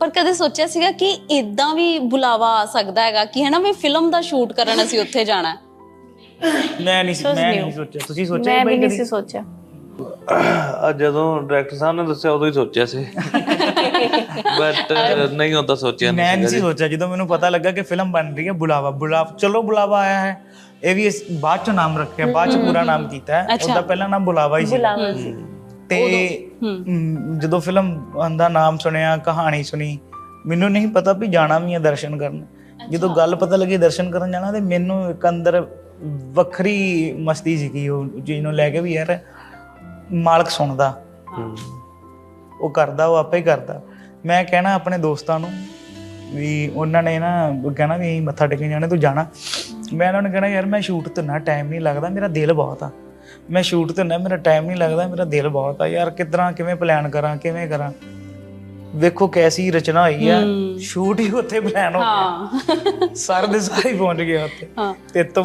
ਪਰ ਕਦੇ ਸੋਚਿਆ ਸੀਗਾ ਕਿ ਇਦਾਂ ਵੀ ਬੁਲਾਵਾ ਆ ਸਕਦਾ ਹੈਗਾ ਕਿ ਹੈ ਨਾ ਵੀ ਫਿਲਮ ਦਾ ਸ਼ੂਟ ਕਰਨ ਅਸੀਂ ਉੱਥੇ ਜਾਣਾ ਹੈ? ਮੈਂ ਨਹੀਂ ਸੀ- ਮੈਂ. ਨਹੀਂ ਸੋਚਿਆ। ਤੁਸੀਂ ਸੋਚਿਆ ਮੈਂ ਵੀ ਨਹੀਂ ਸੀ ਸੋਚਿਆ। ਆ ਜਦੋਂ ਡਾਇਰੈਕਟਰ ਸਾਹਿਬ ਨੇ ਦੱਸਿਆ ਉਦੋਂ ਹੀ ਸੋਚਿਆ ਸੀ। ਬਟ ਨਹੀਂ ਹੁੰਦਾ ਸੋਚਿਆ ਮੈਂ ਨਹੀਂ ਨਹੀਂ ਸੀ ਸੋਚਿਆ। ਜਦੋਂ ਮੈਨੂੰ ਪਤਾ ਲੱਗਾ ਕਿ ਫਿਲਮ ਬਣ ਰਹੀ ਹੈ ਬੁਲਾਵਾ ਬੁਲਾਵਾ ਚਲੋ ਬੁਲਾਵਾ ਆਇਆ ਹੈ। ਇਹ ਵੀ ਇਸ ਬਾਅਦ ਚ ਨਾਮ ਰੱਖਿਆ ਬਾਅਦ ਚ ਪੂਰਾ ਨਾਮ ਕੀਤਾ ਹੈ। ਉਹਦਾ ਪਹਿਲਾ ਨਾਮ ਬੁਲਾਵਾ ਹੀ ਸੀ। ਬੁਲਾਵਾ ਸੀ। ਤੇ ਮ, ਜਦੋਂ ਫਿਲਮ ਦਾ ਨਾਮ ਸੁਣਿਆ ਕਹਾਣੀ ਸੁਣੀ ਮੈਨੂੰ ਨਹੀਂ ਪਤਾ ਵੀ ਜਾਣਾ ਵੀ ਹੈ ਦਰਸ਼ਨ ਕਰਨ। ਜਦੋਂ ਗੱਲ ਪਤਾ ਲੱਗੀ ਦਰਸ਼ਨ ਕਰਨ ਜਾਣਾ ਤੇ ਮੈਨੂੰ ਇੱਕ ਅੰਦਰ ਵੱਖਰੀ ਮਸਤੀ ਸੀਗੀ ਉਹ ਚੀਜ਼ ਨੂੰ ਲੈ ਕੇ ਵੀ ਯਾਰ ਮਾਲਕ ਸੁਣਦਾ। ਉਹ ਕਰਦਾ ਉਹ ਆਪੇ ਹੀ ਕਰਦਾ। ਮੈਂ ਕਹਿਣਾ ਆਪਣੇ ਦੋਸਤਾਂ ਨੂੰ ਵੀ ਉਹਨਾਂ ਨੇ ਨਾ ਕਹਿਣਾ ਵੀ ਮੱਥਾ ਟੇਕਣ ਜਾਣਾ ਤੂੰ ਜਾਣਾ। ਮੈਂ ਉਹਨਾਂ ਨੂੰ ਕਹਿਣਾ ਯਾਰ ਮੈਂ ਸ਼ੂਟ ਤੇ ਨਾ ਟਾਈਮ ਨਹੀਂ ਲੱਗਦਾ ਮੇਰਾ ਦਿਲ ਬਹੁਤ ਆ। ਮੈਂ ਸ਼ੂਟ ਤੇ ਨਾ ਮੇਰਾ ਟਾਈਮ ਨਹੀਂ ਲੱਗਦਾ ਮੇਰਾ ਦਿਲ ਬਹੁਤ ਆ ਯਾਰ ਕਿਦਾਂ ਕਿਵੇਂ ਪਲਾਨ ਕਰਾਂ ਕਿਵੇਂ ਕਰਾਂ। ਵੇਖੋ ਕੈਸੀ ਰਚਨਾ ਹੋਈ ਆ। ਸ਼ੂਟ ਹੀ ਉੱਥੇ ਪਲਾਨ ਹੋ ਗਿਆ। ਹਾਂ। ਸਰ ਦੇ ਸਾਰੇ ਹੀ ਪਹੁੰਚ ਗਏ ਉੱਥੇ। ਹਾਂ। ਤੋਂ